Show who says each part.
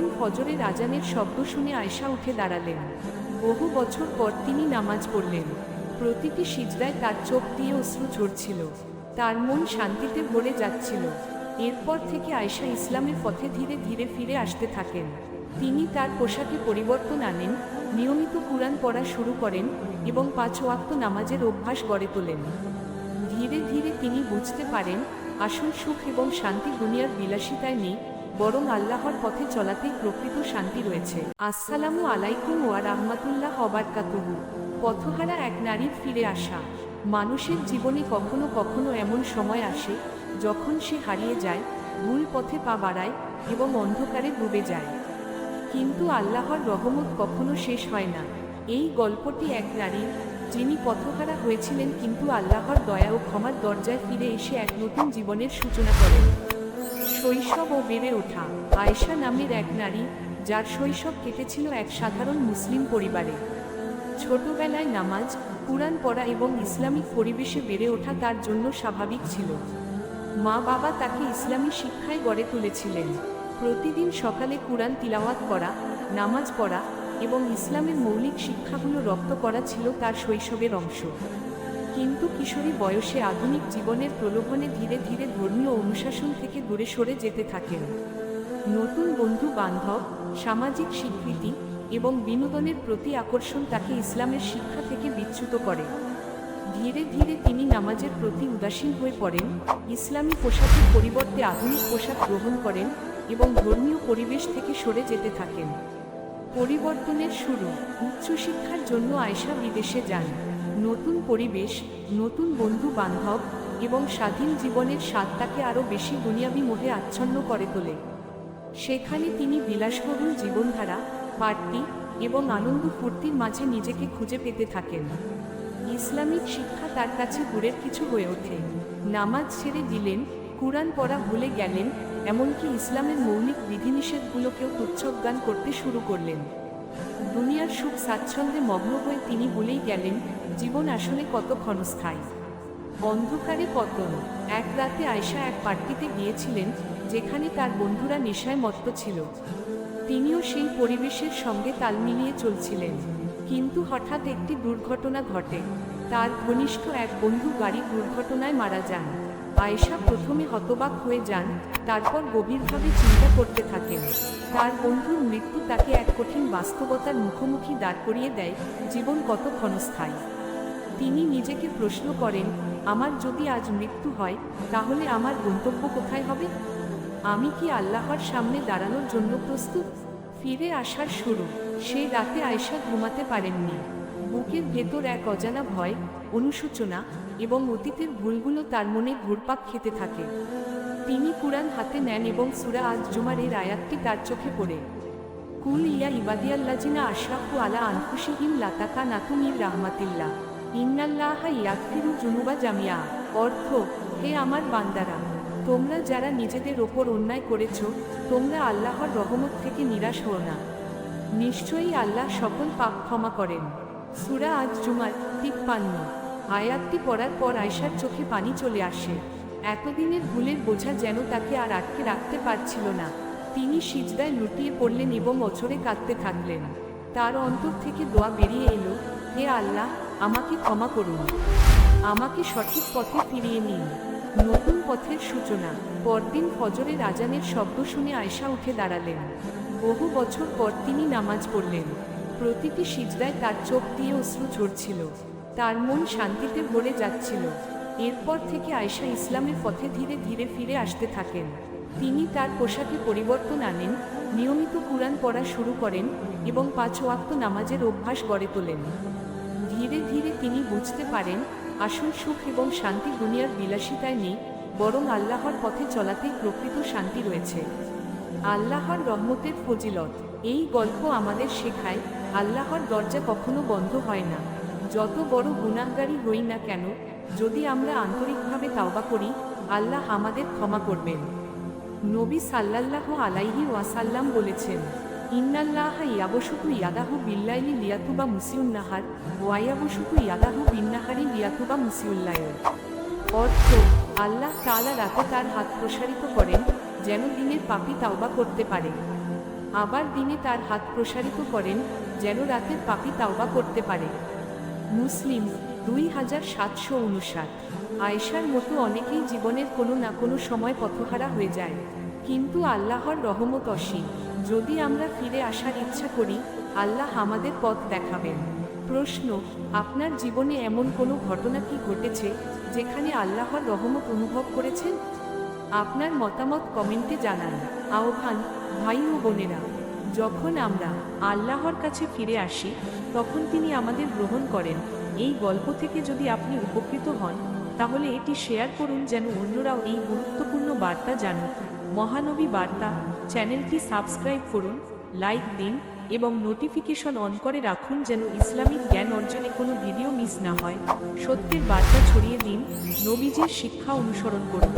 Speaker 1: পরদিন ফজরের আজানের শব্দ শুনে আয়শা উঠে দাঁড়ালেন। বহু বছর পর তিনি নামাজ পড়লেন। প্রতিটি সিজদায় তার চোখ দিয়ে অশ্রু ঝরছিল। তার মন শান্তিতে ভরে যাচ্ছিল। এরপর থেকে আয়শা ইসলামের পথে ধীরে ধীরে ফিরে আসতে থাকেন। তিনি তার পোশাকে পরিবর্তন আনেন, নিয়মিত কুরআন পড়া শুরু করেন এবং পাঁচ ওয়াক্ত নামাজের অভ্যাস গড়ে তোলেন। ধীরে ধীরে তিনি বুঝতে পারেন, আসল সুখ এবং শান্তি দুনিয়ার বিলাসিতায় নেই বরং আল্লাহর পথে চলাতেই প্রকৃত শান্তি রয়েছে। আসসালামু আলাইকুম ওয়া রাহমাতুল্লাহ অবারকাতুহু পথহারা এক নারীর ফিরে আসা। মানুষের জীবনে কখনো কখনো এমন সময় আসে, যখন সে হারিয়ে যায়, ভুল পথে পা বাড়ায় এবং অন্ধকারে ডুবে যায়। কিন্তু আল্লাহর রহমত কখনো শেষ হয় না। এই গল্পটি এক নারীর, যিনি পথহারা হয়েছিলেন কিন্তু আল্লাহর দয়া ও ক্ষমার দরজায় ফিরে এসে এক নতুন জীবনের সূচনা করেন। শৈশব ও বেড়ে ওঠা। আয়েশা নামের এক নারী, যার শৈশব কেটেছিল এক সাধারণ মুসলিম পরিবারে। ছোটবেলায় নামাজ, কুরআন পড়া এবং ইসলামিক পরিবেশে বেড়ে ওঠা তার জন্য স্বাভাবিক ছিল। মা বাবা তাকে ইসলামী শিক্ষায় গড়ে তুলেছিলেন। প্রতিদিন সকালে কুরআন তিলাওয়াত করা, নামাজ পড়া এবং ইসলামের মৌলিক শিক্ষাগুলো রপ্ত করা ছিল তার শৈশবের অংশ। কিন্তু কিশোরী বয়সে আধুনিক জীবনের প্রলোভনে ধীরে ধীরে ধর্মীয় অনুশাসন থেকে দূরে সরে যেতে থাকেন। নতুন বন্ধু বান্ধব সামাজিক স্বীকৃতি এবং বিনোদনের প্রতি আকর্ষণ তাকে ইসলামের শিক্ষা থেকে বিচ্যুত করে। ধীরে ধীরে তিনি নামাজের প্রতি উদাসীন হয়ে পড়েন, ইসলামী পোশাকের পরিবর্তে আধুনিক পোশাক গ্রহণ করেন এবং ধর্মীয় পরিবেশ থেকে সরে যেতে থাকেন। পরিবর্তনের শুরু উচ্চশিক্ষার জন্য আয়শা বিদেশে যান। নতুন পরিবেশ, নতুন বন্ধু বান্ধব এবং স্বাধীন জীবনের স্বাদ তাকে আরও বেশি দুনিয়াবি মোহে আচ্ছন্ন করে তোলে। সেখানে তিনি বিলাসবহুল জীবনধারা পার্টি এবং আনন্দ ফুর্তির মাঝে নিজেকে খুঁজে পেতে থাকেন। ইসলামিক শিক্ষা তার কাছে দূরের কিছু হয়ে ওঠে। নামাজ ছেড়ে দিলেন, কুরআন পড়া ভুলে গেলেন, এমনকি ইসলামের মৌলিক বিধিনিষেধগুলোকেও তুচ্ছজ্ঞান করতে শুরু করলেন। দুনিয়ার সুখ স্বাচ্ছন্দ্যে মগ্ন হয়ে তিনি বলেই গেলেন, জীবন আসলে কত ক্ষণস্থায়ী। অন্ধকারে পতন। এক রাতে আয়শা এক পার্টিতে গিয়েছিলেন, যেখানে তার বন্ধুরা নেশায় মত্ত ছিল। তিনিও সেই পরিবেশের সঙ্গে তাল মিলিয়ে চলছিলেন। কিন্তু হঠাৎ একটি দুর্ঘটনা ঘটে। তার ঘনিষ্ঠ এক বন্ধু গাড়ি দুর্ঘটনায় মারা যান। আয়েশা প্রথমে হতবাক হয়ে যান, তারপর গভীরভাবে চিন্তা করতে থাকেন। তার বন্ধুর মৃত্যু তাকে এক কঠিন বাস্তবতার মুখোমুখি দাঁড় করিয়ে দেয়, জীবন কত ক্ষণস্থায়ী। তিনি নিজেকে প্রশ্ন করেন, আমার যদি আজ মৃত্যু হয়, তাহলে আমার গন্তব্য কোথায় হবে? আমি কি আল্লাহর সামনে দাঁড়ানোর জন্য প্রস্তুত? ফিরে আসার শুরু। সেই রাতে আয়সা ঘুমাতে পারেননি। বুকের ভেতর এক অজানা ভয় অনুশোচনা এবং অতীতের ভুলগুলো তার মনে ঘুরপাক খেতে থাকে। তিনি কুরআন হাতে নেন এবং সুরা আজ জুমার এর আয়াতটি তার চোখে পড়ে। কুল ইয়া ইবাদিয়াল্লাজিনা আশরাফু আলা আনফুসিহিম লাতাকা নাতুমির রাহমাতিল্লাহ। ইন্নাল্লাহা ইয়াকফিরু জুনুবা জামিয়া। অর্থ, হে আমার বান্দারা, তোমরা যারা নিজেদের ওপর অন্যায় করেছ, তোমরা আল্লাহর রহমত থেকে নিরাশ হও না। নিশ্চয়ই আল্লাহ সকল পাপ ক্ষমা করেন। সুরা আজ জুমার তিপ্পান্ন। আয়াতটি পড়ার পর আয়সার চোখে পানি চলে আসে। এতদিনের ভুলের বোঝা যেন তাকে আর আটকে রাখতে পারছিল না। তিনি সিজদায় লুটিয়ে পড়লেন এবং অছরে কাঁদতে থাকলেন। তার অন্তর থেকে দোয়া বেরিয়ে এলো, হে আল্লাহ, আমাকে ক্ষমা করুন। আমাকে সঠিক পথে ফিরিয়ে নিন। নতুন পথের সূচনা। পরদিন ফজরের আজানের শব্দ শুনে আয়শা উঠে দাঁড়ালেন। বহু বছর পর তিনি নামাজ পড়লেন। প্রতিটি সিজদায় তার চোখ দিয়ে অশ্রু ঝরছিল। তার মন শান্তিতে ভরে যাচ্ছিল। এরপর থেকে আয়শা ইসলামের পথে ধীরে ধীরে ফিরে আসতে থাকেন। তিনি তার পোশাকে পরিবর্তন আনেন, নিয়মিত কুরআন পড়া শুরু করেন এবং পাঁচ ওয়াক্ত নামাজের অভ্যাস গড়ে তোলেন। ধীরে ধীরে তিনি বুঝতে পারেন, আসল সুখ এবং শান্তি দুনিয়ার বিলাসিতায় নেই, বরং আল্লাহর পথে চলাতেই প্রকৃত শান্তি রয়েছে। আল্লাহর রহমতের ফজিলত, এই গল্প আমাদের শেখায়, আল্লাহর দরজা কখনো বন্ধ হয় না। যত বড় গুণাগারী হই না কেন, যদি আমরা আন্তরিকভাবে তাওবা করি, আল্লাহ আমাদের ক্ষমা করবেন। নবী সাল্লাল্লাহ আলাইহি ওয়াসাল্লাম বলেছেন, ইন্নাল্লাহ ইয়াবশুতু ইয়াদাহু বিল্লাইলি লিয়াতুবা মুসিউন্নাহার ওয়াইয়াবসুকু ইয়াদাহু বিন্নাহারি লিয়াতুবা মুসিউল্লায় অর্থ, আল্লাহ তাআলা রাতে তার হাত প্রসারিত করেন, যেন দিনের পাপি তাওবা করতে পারে। আবার দিনে তার হাত প্রসারিত করেন, যেন রাতের পাপি তাওবা করতে পারে। মুসলিম দুই হাজার সাতশো উনষাট। আয়েশার মতো অনেকেই জীবনের কোনো না কোনো সময় পথহারা হয়ে যায়। কিন্তু আল্লাহর রহমত অসীম। যদি আমরা ফিরে আসার ইচ্ছা করি, আল্লাহ আমাদের পথ দেখাবেন। প্রশ্ন, আপনার জীবনে এমন কোনো ঘটনা কি ঘটেছে, যেখানে আল্লাহর রহমত অনুভব করেছেন? আপনার মতামত কমেন্টে জানান। আহ্বান ভাই ও বোনেরা। যখন আমরা আল্লাহর কাছে ফিরে আসি, তখন তিনি আমাদের গ্রহণ করেন। এই গল্প থেকে যদি আপনি উপকৃত হন, তাহলে এটি শেয়ার করুন যেন অন্যরাও এই গুরুত্বপূর্ণ বার্তা জানুক মহানবী বার্তা, চ্যানেলটি সাবস্ক্রাইব করুন, লাইক দিন এবং নোটিফিকেশন অন করে রাখুন যেন ইসলামিক জ্ঞান অর্জনে কোনো ভিডিও মিস না হয়। সত্যের বার্তা ছড়িয়ে দিন, নবীজির শিক্ষা অনুসরণ করুন।